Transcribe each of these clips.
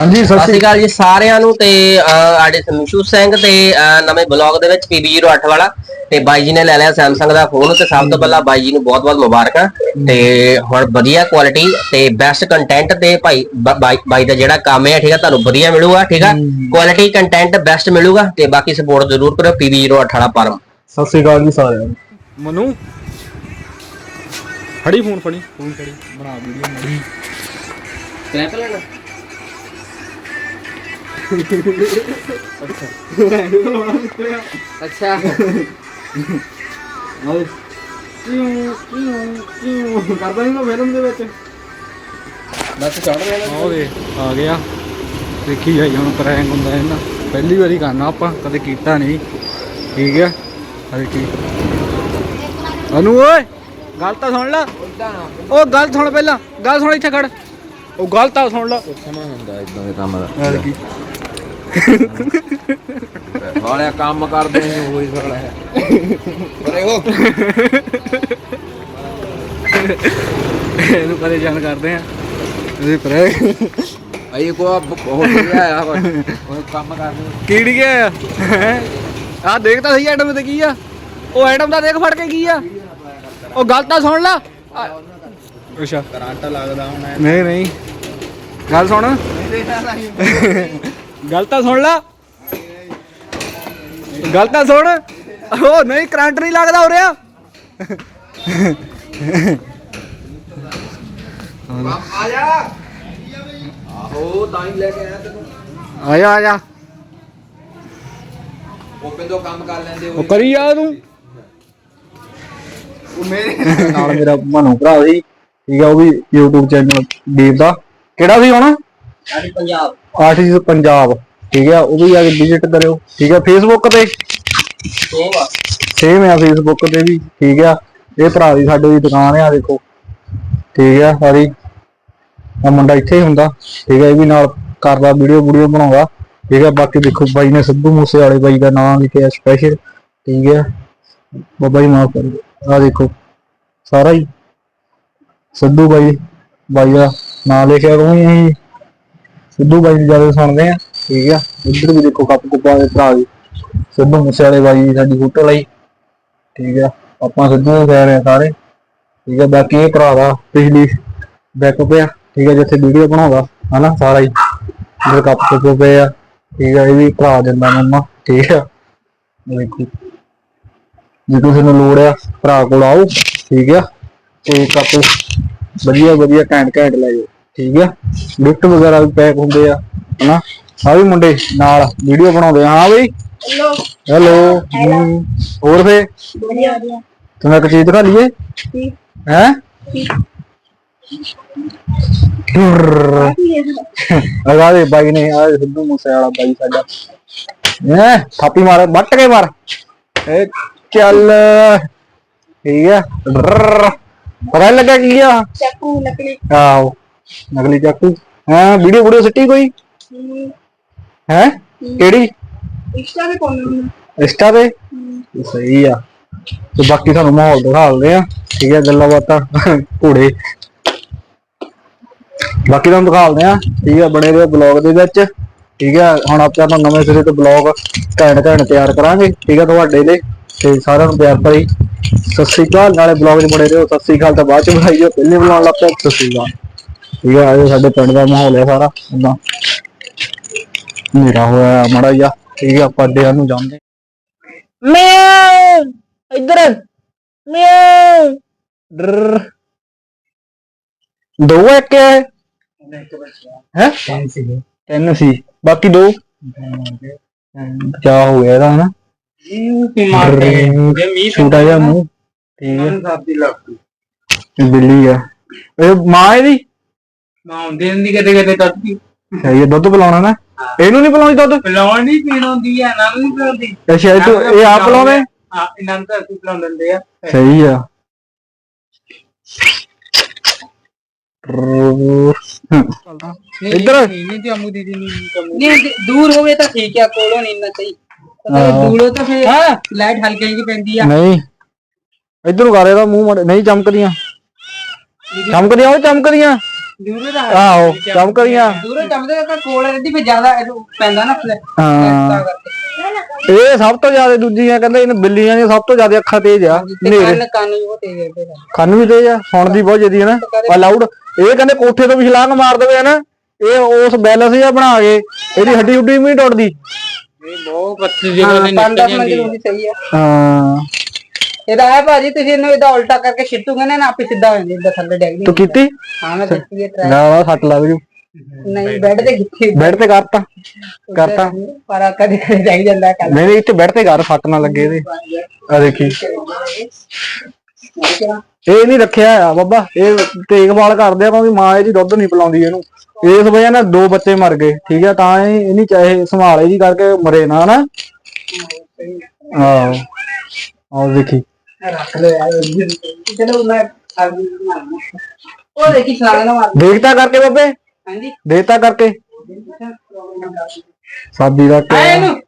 ਹਾਂਜੀ ਸਤਿ ਸ਼੍ਰੀ ਅਕਾਲ ਜੀ ਸਾਰਿਆਂ ਨੂੰ ਤੇ ਸਾਡੇ ਸੰਸ਼ੂ ਸਿੰਘ ਤੇ ਨਵੇਂ ਬਲੌਗ ਦੇ ਵਿੱਚ PB08 ਵਾਲਾ। ਤੇ ਬਾਈ ਜੀ ਨੇ ਲੈ ਲਿਆ Samsung ਦਾ ਫੋਨ ਤੇ ਸਭ ਤੋਂ ਪਹਿਲਾਂ ਬਾਈ ਜੀ ਨੂੰ ਬਹੁਤ-ਬਹੁਤ ਮੁਬਾਰਕਾਂ। ਤੇ ਹੁਣ ਵਧੀਆ ਕੁਆਲਿਟੀ ਤੇ ਬੈਸਟ ਕੰਟੈਂਟ ਤੇ ਭਾਈ ਬਾਈ ਦਾ ਜਿਹੜਾ ਕੰਮ ਹੈ ਠੀਕ ਹੈ ਤੁਹਾਨੂੰ ਵਧੀਆ ਮਿਲੂਗਾ ਠੀਕ ਹੈ। ਕੁਆਲਿਟੀ ਕੰਟੈਂਟ ਬੈਸਟ ਮਿਲੂਗਾ ਤੇ ਬਾਕੀ ਸਪੋਰਟ ਜ਼ਰੂਰ ਕਰੋ PB08 ਵਾਲਾ ਪਰਮ। ਸਤਿ ਸ਼੍ਰੀ ਅਕਾਲ ਜੀ ਸਾਰਿਆਂ ਨੂੰ। ਮਨੂ ਫੜੀ ਫੋਨ ਫੜੀ। ਫੋਨ ਫੜੀ ਬਣਾ ਵੀਡੀਓ ਮੜੀ ਲੈਣਾ ਅੱਛਾ। ਨਾਲੇ ਕਿਉਂ ਕਿਉਂ ਕਿਉਂ ਕਰਦਾ ਨਹੀਂ ਨਾ ਫਿਲਮ ਦੇ ਵਿੱਚ। ਬਸ ਚੜ ਰਿਹਾ ਆਹ ਦੇ ਆ ਗਿਆ। ਦੇਖੀ ਜਾਈ ਹੁਣ ਪ੍ਰੈਂਕ ਹੁੰਦਾ ਇਹਨਾਂ। ਪਹਿਲੀ ਵਾਰੀ ਕਰਨਾ ਆਪਾਂ ਕਦੇ ਕੀਤਾ ਨਹੀਂ ਠੀਕ ਹੈ ਹਰੇ ਕੀ? ਅਨੂ ਓਏ! ਗੱਲ ਤਾਂ ਸੁਣ ਲੈ। ਉਹ ਗੱਲ ਸੁਣ ਪਹਿਲਾਂ। ਗੱਲ ਸੁਣ ਇੱਥੇ ਖੜ। ਉਹ ਗੱਲ ਤਾਂ ਸੁਣ ਲੈ। ਸਮਾਂ ਹੁੰਦਾ ਇਦਾਂ ਦੇ ਕੰਮ ਦਾ। ਹਰੇ ਕੀ? ਵਾਲਿਆ ਕੰਮ ਕਰਦੇ ਨੇ ਉਹੀ ਸਾਲਾ ਹੈ। ਅਰੇ ਉਹ ਇਹਨੂੰ ਪਰੇਸ਼ਾਨ ਕਰਦੇ ਆ। ਇਹ ਪ੍ਰੈਂਕ ਆਈ ਕੋ ਬਹੁਤ ਗਿਆ ਆ ਉਹ ਕੰਮ ਕਰਦੇ ਕੀੜੀ ਗਿਆ ਆ? ਦੇਖ ਤਾਂ ਸਹੀ ਆਈਟਮ ਤੇ ਕੀ ਆ? ਉਹ ਆਈਟਮ ਦਾ ਦੇਖ ਫੜ ਕੇ ਕੀ ਆ? ਉਹ ਗੱਲ ਤਾਂ ਸੁਣ ਲੈ। ਆ- ਅੱਛਾ। ਕਰੰਟ ਲੱਗਦਾ ਹੁਣ। ਨਹੀਂ ਨਹੀਂ। ਗੱਲ ਸੁਣ। ਗੱਲ ਤਾਂ ਸੁਣ ਲੈ। ਗੱਲ ਤਾਂ ਸੁਣ। ਉਹ ਨਹੀਂ ਕਰੰਟ ਨਹੀਂ ਲੱਗਦਾ ਹੋ ਰਿਹਾ ਆ ਜਾ ਆਹੋ ਤਾਂ ਹੀ ਲੈ ਕੇ ਆਇਆ ਤੈਨੂੰ। ਆ ਜਾ ਆ ਜਾ ਉਹ ਪਿੰਡੋਂ ਕੰਮ ਕਰ ਲੈਂਦੇ ਉਹ ਕਰੀ ਜਾ ਤੂੰ। ਉਹ ਮੇਰੇ ਨਾਲ ਮੇਰਾ ਮਨੂ ਭਰਾ ਸੀ। ਠੀਕ ਆ ਉਹ ਵੀ YouTube ਚੈਨਲ ਦੀਪ ਦਾ। ਕਿਹੜਾ ਸੀ ਹੁਣ? ਸਾਡੀ ਪੰਜਾਬ। ਆਰਟਿਸਟ ਪੰਜਾਬ ਠੀਕ ਆ ਉਹ ਵੀ ਆ ਕੇ ਵਿਜ਼ਿਟ ਕਰਿਓ ਠੀਕ ਆ Facebook ਤੇ? ਸੇਮ ਆ। ਸੇਮ ਆ Facebook ਤੇ ਵੀ ਠੀਕ ਆ। ਇਹ ਭਰਾ ਦੀ ਸਾਡੇ ਦੀ ਦੁਕਾਨ ਆ ਦੇਖੋ। ਠੀਕ ਆ ਸਾਰੀ। ਆ ਮੁੰਡਾ ਇੱਥੇ ਹੀ ਹੁੰਦਾ ਠੀਕ ਆ ਇਹ ਵੀ ਨਾਲ ਕਰਦਾ ਵੀਡੀਓ ਵੀਡੀਓ ਬਣਾਉਂਦਾ। ਠੀਕ ਆ ਬਾਕੀ ਦੇਖੋ ਬਾਈ ਨੇ ਸਿੱਧੂ ਮੂਸੇ ਵਾਲੇ ਬਾਈ ਦਾ ਨਾਮ ਲਿਖਿਆ ਸਪੈਸ਼ਲ ਠੀਕ ਆ। ਬਾਬਾ ਜੀ ਮਾਫ ਕਰੋ ਆ ਦੇਖੋ ਸਾਰਾ ਹੀ। ਸਿੱਧੂ ਬਾਈ ਬਾਈ ਦਾ ਨਾਮ ਲਿਖਿਆ ਕੋਈ ਅਸੀਂ ਸਿੱਧੂ ਬਾਈ ਦੀ ਜ਼ਿਆਦਾ ਸੁਣਦੇ ਆ। ਠੀਕ ਆ। ਇੱਧਰ ਵੀ ਦੇਖੋ ਕੱਪ ਕੁੱਪਾਂ ਦੇ ਭਰਾ ਵੀ ਸਿੱਧੂ ਮੂਸੇ ਵਾਲੇ ਬਾਈ ਦੀ ਸਾਡੀ ਫੋਟੋ ਲਈ। ਠੀਕ ਆ। ਆਪਾਂ ਸਿੱਧੂ ਦੇ ਫੈਨ ਆ ਸਾਰੇ। ਠੀਕ ਆ। ਬਾਕੀ ਇਹ ਭਰਾ ਦਾ ਪਿਛਲੀ ਬੈਕਅਪ ਆ। ਠੀਕ ਆ। ਜਿੱਥੇ ਵੀਡੀਓ ਬਣਾਉਂਦਾ। ਹਨਾ? ਸਾਰਾ ਹੀ। ਇਧਰ ਕੱਪ ਕੁੱਪ ਪਏ ਆ। ਠੀਕ ਆ। ਇਹ ਵੀ ਭਰਾ ਦਿੰਦਾ ਮੰਮਾ। ਠੀਕ ਆ। ਇਹ ਦੇਖੋ। ਜੇ ਕਿਸੇ ਨੂੰ ਲੋੜ ਆ, ਭਰਾ ਕੋਲ ਆਓ। ਠੀਕ ਆ। ਤੇ ਕੱਪ ਵਧੀਆ ਵਧੀਆ ਘੈਂਟ ਘੈਂਟ ਲੈ ਜਾਓ। ਠੀਕ ਆ? ਗਿਫਟ ਵਗੈਰਾ ਵੀ ਪੈਕ ਹੁੰਦੇ ਆ ਹਨਾ? ਆ ਵੀ ਮੁੰਡੇ ਨਾਲ ਵੀਡੀਓ ਬਣਾਉਂਦੇ ਆ। ਹਾਂ ਬਈ। ਹੈਲੋ ਹੋਰ ਫੇ? ਤੁਹਾਨੂੰ ਇੱਕ ਚੀਜ਼ ਦਿਖਾ ਲਈਏ? ਹੈ? ਲਗਾ ਦੇ ਬਾਈ ਨੇ ਆ ਸਿੱਧੂ ਮੂਸੇ ਵਾਲਾ ਬਾਈ ਸਾਡਾ। ਹੈ? ਥਾਪੀ ਮਾਰ ਬੱਟ ਕੇ ਮਾਰ। ਏ ਚੱਲ। ਠੀਕ ਹੈ। ਪਤਾ ਲੱਗਾ ਕੀ ਆ? ਚਾਕੂ ਨਕਲੀ ਆਓ ਨਕਲੀ ਚਾਕੂ। ਹਾਂ ਵੀਡੀਓ ਵੀਡੀਓ ਸਿੱਟੀ ਕੋਈ? ਹੈ? ਕਿਹੜੀ? ਇੰਸਟਾ ਤੇ ਪਾਉਣਾ ਇੰਸਟਾ ਤੇ? ਸਹੀ ਆ। ਤੇ ਬਾਕੀ ਤੁਹਾਨੂੰ ਮਾਹੌਲ ਦਿਖਾਉਂਦੇ ਆ। ਠੀਕ ਹੈ ਗੱਲਾਂ ਬਾਤਾਂ ਘੋੜੇ। ਬਾਕੀ ਤੁਹਾਨੂੰ ਦਿਖਾਉਂਦੇ ਆ। ਠੀਕ ਹੈ ਬਣੇ ਰਹੋ ਬਲੌਗ ਦੇ ਵਿੱਚ। ਠੀਕ ਹੈ ਹੁਣ ਆਪਾਂ ਆਪਾਂ ਨਵੇਂ ਸਿਰੇ ਤੋਂ ਬਲੌਗ ਘੈਂਟ ਘੈਂਟ ਤਿਆਰ ਕਰਾਂਗੇ। ਠੀਕ ਹੈ ਤੁਹਾਡੇ ਲਈ। ਤੇ ਸਾਰਿਆਂ ਨੂੰ ਪਿਆਰ ਭਰੀ ਸਤਿ ਸ੍ਰੀ ਅਕਾਲ। ਨਾਲੇ ਬਲੌਗ 'ਚ ਬਣੇ ਰਹੋ। ਸਤਿ ਸ੍ਰੀ ਅਕਾਲ ਤਾਂ ਬਾਅਦ 'ਚ ਬਣਾਈਓ ਪਹਿਲੇ ਬੁਲਾਉਣ ਲੱਗ ਪਿਆ। ਸਤਿ ਸ੍ਰੀ ਅਕਾਲ। ਹੈ ਇਹ ਸਾਡੇ ਪਿੰਡ ਦਾ ਮਾਹੌਲ ਹੈ ਸਾਰਾ ਏਦਾਂ ਮੇਰਾ ਹੋਇਆ ਮੜਾ ਜਾ ਠੀਕ ਹੈ ਆਪਾਂ ਅੱਡੇ ਨੂੰ ਜਾਂਦੇ ਮਿਆਉ ਇੱਧਰ। ਮਿਆਉ ਡਰ ਦੋ ਇੱਕ ਹੈ ਹੈ? ਤਿੰਨ ਸੀ ਬਾਕੀ ਦੋ? ਕਿਆ ਹੋ ਗਿਆ ਇਹਦਾ ਹਨਾ? ਛੋਟਾ ਜਿਹਾ ਮੂੰਹ। ਠੀਕ ਹੈ ਬਿੱਲੀ ਆ। ਇਹ ਮਾਂ ਇਹਦੀ? ਮਾਂ ਹੁੰਦੀ ਨਹੀਂ ਕਦੇ ਕਦੇ ਕੱਟਦੀ ਸਹੀ ਹੈ ਦੁੱਧ ਪਿਲਾਉਣਾ ਨਾ? ਇਹਨੂੰ ਨਹੀਂ ਪਿਲਾਉਣੀ ਦੁੱਧ? ਪਿਲਾਉਣ ਨਹੀਂ ਪੀਣ ਹੁੰਦੀ ਆ ਨਾ ਨਹੀਂ ਪਿਲਾਉਂਦੀ। ਅੱਛਾ ਇਹ ਤੂੰ ਇਹ ਆਪ ਪਿਲਾਉਂਦੇ? ਹਾਂ ਇਹਨਾਂ ਨੂੰ ਤਾਂ ਅਸੀਂ ਪਿਲਾਉਣ ਦਿੰਦੇ ਆ। ਸਹੀ ਆ। ਇੱਧਰ। ਨਹੀਂ ਜੰਮੂ ਦੀਦੀ ਨਹੀਂ ਜੰਮੂ ਨਹੀਂ ਦੂਰ ਹੋਵੇ ਤਾਂ ਠੀਕ ਆ ਕੋਲੋਂ ਨਹੀਂ ਨਾ ਸਹੀ। ਹਾਂ। ਦੂਰੋਂ ਤਾਂ ਫਿਰ ਲਾਈਟ ਹਲਕੀ ਜਿਹੀ ਪੈਂਦੀ ਆ। ਨਹੀਂ। ਇਧਰ ਨੂੰ ਕਰ ਇਹਦਾ ਮੂੰਹ ਮਾੜਾ- ਨਹੀਂ ਚਮਕਦੀਆਂ। ਚਮਕਦੀਆਂ ਉਹ ਚਮਕਦੀਆਂ। ਦੂਰੋਂ ਦਾ ਆਹੋ ਚਮਕਦੀਆਂ ਦੂਰੋਂ ਚਮਦੇ ਤਾਂ ਕੋਲ ਰਹਿੰਦੀ ਫੇ ਜ਼ਿਆਦਾ ਇਹਨੂੰ ਪੈਂਦਾ ਨਾ ਫਲੇ ਹਾਂ। ਇਹ ਸਭ ਤੋਂ ਜ਼ਿਆਦਾ ਦੂਜੀਆਂ ਕਹਿੰਦੇ ਇਹਨਾਂ ਬਿੱਲੀਆਂ ਦੀਆਂ ਸਭ ਤੋਂ ਜ਼ਿਆਦਾ ਅੱਖਾਂ ਤੇਜ਼ ਆ ਹਨੇਰੇ। ਕੰਨ ਕੰਨ ਵੀ ਬਹੁਤ ਤੇਜ਼ ਹੈ ਕੰਨ ਵੀ ਤੇਜ਼ ਆ ਸੁਣਦੀ ਬਹੁਤ ਜਦੀ ਹੈ ਨਾ। ਆ ਲਾਊਡ ਇਹ ਕਹਿੰਦੇ ਕੋਠੇ ਤੋਂ ਵੀ ਛਲਾਂਗ ਮਾਰ ਦੇਵੇ ਨਾ। ਇਹ ਉਸ ਬੈਲੈਂਸ ਜਿਹਾ ਬਣਾ ਕੇ ਇਹਦੀ ਹੱਡੀ ਹੁੱਡੀ ਵੀ ਨਹੀਂ ਟੁੱਟਦੀ। ਇਹ ਬਹੁਤ ਪੱਤੀ ਹਾਂ 5-10 ਮਿੰਟ ਦੀ ਸਹੀ ਆ। ਹਾਂ। ਇਹਦਾ ਹੈ ਭਾਜੀ ਤੁਸੀਂ ਇਹਨੂੰ ਇਹਦਾ ਉਲਟਾ ਕਰਕੇ ਛਿੱਟੂਗੇ ਨਾ ਨਾ ਆਪੇ ਸਿੱਧਾ ਹੋ ਜਾਂਦਾ ਇਹਦਾ ਥੱਲੇ ਡੈਗ ਤੂੰ ਕੀਤੀ? ਹਾਂ ਮੈਂ ਦਿੱਤੀ ਹੈ ਟਰਾਈ ਨਾ ਵਾ ਸੱਟ ਲੱਗ ਜੂ। ਨਹੀਂ ਬੈੱਡ ਤੇ ਕਿੱਥੇ ਬੈੱਡ ਤੇ ਕਰਤਾ। ਕਰਤਾ। ਪਰ ਆ ਕਦੇ ਕਦੇ ਜਾਈ ਜਾਂਦਾ ਕੱਲ ਨਹੀਂ ਨਹੀਂ ਇੱਥੇ ਬੈੱਡ ਤੇ ਕਰ ਸੱਟ ਨਾ ਲੱਗੇ ਇਹਦੇ। ਆ ਦੇਖੀ। ਇਹ ਨਹੀਂ ਰੱਖਿਆ ਆ ਬਾਬਾ। ਇਹ ਦੇਖਭਾਲ ਕਰਦੇ ਆ ਕਿਉਂਕਿ ਮਾਂ ਇਹਦੀ ਦੁੱਧ ਨਹੀਂ ਪਿਲਾਉਂਦੀ ਇਹਨੂੰ। ਇਸ ਵਜ੍ਹਾ ਨਾਲ ਦੋ ਬੱਚੇ ਮਰ ਗਏ ਠੀਕ ਆ? ਤਾਂ ਇਹ ਇਹ ਨਹੀਂ ਚਾਹੇ ਸੰਭਾਲੇ ਜੀ ਕਰਕੇ ਮਰੇ ਨਾ ਨਾ ਆਹ। ਆਹ ਦੇਖੀ। ਰੱਖ ਲੈ ਯਾਰ ਚਲੋ ਮੈਂ ਆਗੀ ਮਾਰਨਾ ਉਹ ਦੇਖੀ ਸਲਾਣਾ ਨਾ ਮਾਰ ਦੇਖਤਾ ਕਰਕੇ ਬਾਬੇ? ਹਾਂਜੀ। ਦੇਤਾ ਕਰਕੇ? ਸਾਬੀ ਦਾ ਆਏ ਕਿਆ ਨੂੰ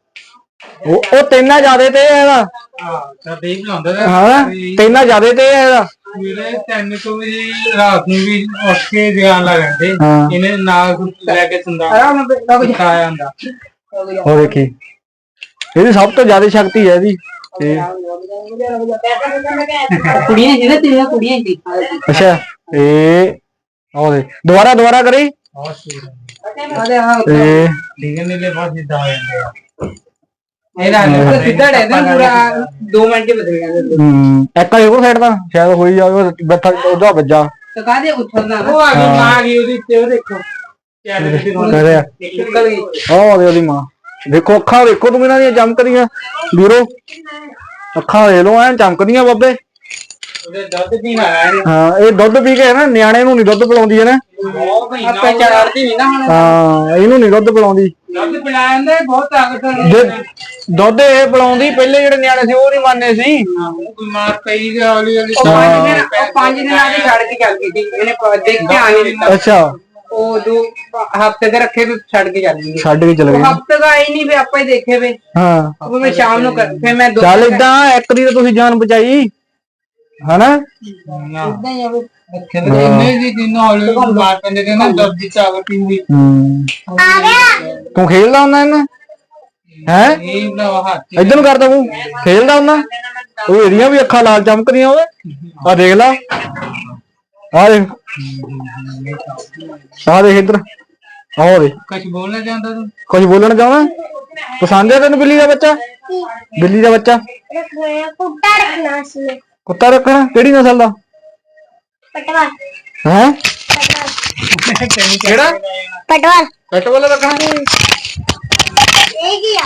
ਉਹ ਉਹ ਤੈਨਾਂ ਜ਼ਿਆਦੇ ਤੇ ਆ ਇਹਦਾ। ਹਾਂ ਤਾਂ ਦੇਖ ਲਾਉਂਦਾ ਹਾਂ ਤੈਨਾਂ ਜ਼ਿਆਦੇ ਤੇ ਆ ਇਹਦਾ। ਮੇਰੇ ਤਿੰਨ ਤੋਂ ਵੀ ਰਾਤ ਨੂੰ ਵੀ ਉੱਠ ਕੇ ਧਿਆਨ ਲਾ ਲੈਂਦੇ। ਹਾਂ। ਇਹਨੇ ਨਾਲ ਲੈ ਕੇ ਸੰਦਾ ਆਇਆ ਹੁੰਦਾ। ਉਹ ਦੇਖੀ। ਇਹਦੀ ਸਭ ਤੋਂ ਜ਼ਿਆਦਾ ਸ਼ਕਤੀ ਹੈ ਇਹਦੀ। ਤੇ ਅੱਛਾ ਇਹ ਉਹ ਦੇ ਦੁਬਾਰਾ ਦੁਬਾਰਾ ਕਰੀ। ਅਰੇ ਹਾਂ ਤੇ ਠੀਕ ਹੈ ਨੀਲੇ ਹੋ ਜਾਂਦੇ ਆ। ਸਿੱਧਾ ਪੂਰਾ 2 ਮਿੰਟ ਹੀ ਬਦਲ ਗਿਆ ਹਮ ਇੱਕ ਹੋਰ ਸਾਈਡ ਦਾ ਸ਼ਾਇਦ ਹੋਈ ਜਾਵੇ ਬੱਠਾ ਉਹਦਾ ਵੱਜਾ। ਤਾਂ ਕਾਹਦੇ ਉੱਠਣਾ ਉਹ ਆ ਗਈ ਮਾਂ ਆ ਗਈ ਉਹਦੀ ਤੇ ਉਹ ਦੇਖੋ। ਕਰਿਆ। ਉਹਦੇ ਉਹਦੀ ਮਾਂ। ਦੇਖੋ ਅੱਖਾਂ ਦੇਖੋ ਤੂੰ ਇਹਨਾਂ ਦੀਆਂ ਚਮਕਦੀਆਂ। ਵੀਰੋ ਅੱਖਾਂ ਦੇਖ ਲੋ ਐ ਚਮਕਦੀਆਂ ਬੱਬੇ। ਉਹਦੇ ਦੁੱਧ ਪੀਣਾ। ਹਾਂ ਇਹ ਦੁੱਧ ਪੀ ਕੇ ਨਾ ਨਿਆਣੇ ਨੂੰ ਨਹੀਂ ਦੁੱਧ ਪਿਲਾਉਂਦੀ ਹੈ ਨਾ ਆਪੇ ਚੜਦੀ ਨਹੀਂ ਨਾ ਹੁਣ। ਹਾਂ ਇਹਨੂੰ ਨਹੀਂ ਦੁੱਧ ਪਿਲਾਉਂਦੀ। ਦੁੱਧ ਪਿਲਾ ਜਾਂਦੇ ਬਹੁਤ ਤਾਕਤ ਦੁੱਧ ਇਹ ਪਿਲਾਉਂਦੀ ਪਹਿਲੇ ਜਿਹੜੇ ਨਿਆਣੇ ਸੀ ਉਹ ਨਹੀਂ ਮੰਨਦੇ ਸੀ। ਬਿਮਾਰ ਪਈ ਗਿਆ ਹੌਲੀ ਹੌਲੀ ਉਹ ਪੰਜ ਦਿਨ ਉਹ ਪੰਜ ਦਿਨ ਆ ਕੇ ਛੱਡ ਕੇ ਚੱਲ ਗਈ ਸੀ। ਇਹਨੇ ਦੇਖ ਕੇ ਅੱਛਾ। ਉਹ ਦੋ ਹਫ਼ਤੇ ਦੇ ਰੱਖੇ ਤੇ ਛੱਡ ਕੇ ਚੱਲ ਗਈ ਛੱਡ ਕੇ ਚਲੇ ਗਏ ਹਫ਼ਤੇ ਦਾ ਆਈ ਨਹੀਂ ਵੀ ਆਪਾਂ ਹੀ ਦੇਖੇ ਵੇ। ਹਾਂ। ਉਹ ਮੈਂ ਸ਼ਾਮ ਨੂੰ ਕਰ- ਫਿਰ ਮੈਂ ਦੋ ਚੱਲ ਇਦਾਂ ਇੱਕ ਦੀ ਤਾਂ ਤੁਸੀਂ ਜਾਨ ਬਚਾਈ। ਹਨਾ? ਇਦਾਂ ਹੀ ਆ ਵੀ। ਖੇਡਦੇ ਇੰਨੇ ਦੀ ਦਿਨ ਹੌਲੀ ਹੌਲੀ ਬਿਮਾਰ ਪੈਂਦੇ ਨੇ ਨਾ ਦੁੱਧ ਦੀ ਚਾਵਲ ਪੀਂਦੀ। ਹੂੰ। ਤੂੰ ਖੇਲਦਾ ਹੁੰਦਾ ਇਹਨਾਂ? ਹੈ? ਇਹ ਨਾ ਹੱਥ ਇਧਰ ਨੂੰ ਕਰਦਾ ਤੂੰ ਖੇਲਦਾ ਹੁੰਦਾ। ਉਹ ਇਹਦੀਆਂ ਵੀ ਅੱਖਾਂ ਲਾਲ ਚਮਕਦੀਆਂ ਓਏ। ਆ ਦੇਖ ਲੈ। ਆ ਦੇਖ। ਆ ਦੇਖ ਇਧਰ। ਆਹ ਦੇਖ। ਕੁਝ ਬੋਲਣਾ ਚਾਹੁੰਦਾ ਤੂੰ? ਕੁਝ ਬੋਲਣਾ ਚਾਹੁੰਦਾ ਪਸੰਦ ਹੈ ਤੈਨੂੰ ਬਿੱਲੀ ਦਾ ਬੱਚਾ? ਬਿੱਲੀ ਦਾ ਬੱਚਾ? ਕੁੱਤਾ ਰੱਖਣਾ ਸੀ। ਕੁੱਤਾ ਰੱਖਣਾ? ਕਿਹੜੀ ਨਸਲ ਦਾ? ਪਟਵਾਲ। ਹੈ? ਪਟਵਾਲ। ਕਿਹੜਾ? ਰੱਖਣਾ? ਇਹ ਕੀ ਆ?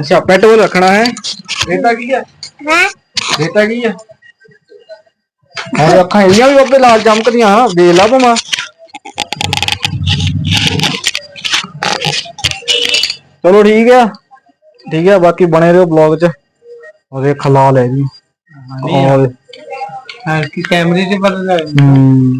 ਅੱਛਾ ਪੈਟ ਵਾਲਾ ਰੱਖਣਾ ਹੈ। ਇਹਦਾ ਕੀ ਆ? ਹੈ? ਇਹਦਾ ਕੀ ਆ? ਹਾਂ ਅੱਖਾਂ ਇਹਦੀਆਂ ਵੀ ਬੱਬੇ ਲਾਲ ਚਮਕਦੀਆਂ ਵੇਖ ਲਾ ਭਮਾ। ਚਲੋ ਠੀਕ ਆ ਠੀਕ ਆ ਬਾਕੀ ਬਣੇ ਰਹੋ ਬਲੌਗ 'ਚ। ਉਹਦੇ ਖਲਾ ਲੈ ਜੀ। ਹਾਂ ਕੀ ਕੈਮਰੇ 'ਚ ਪਤਾ ਲੱਗ ਹੂੰ।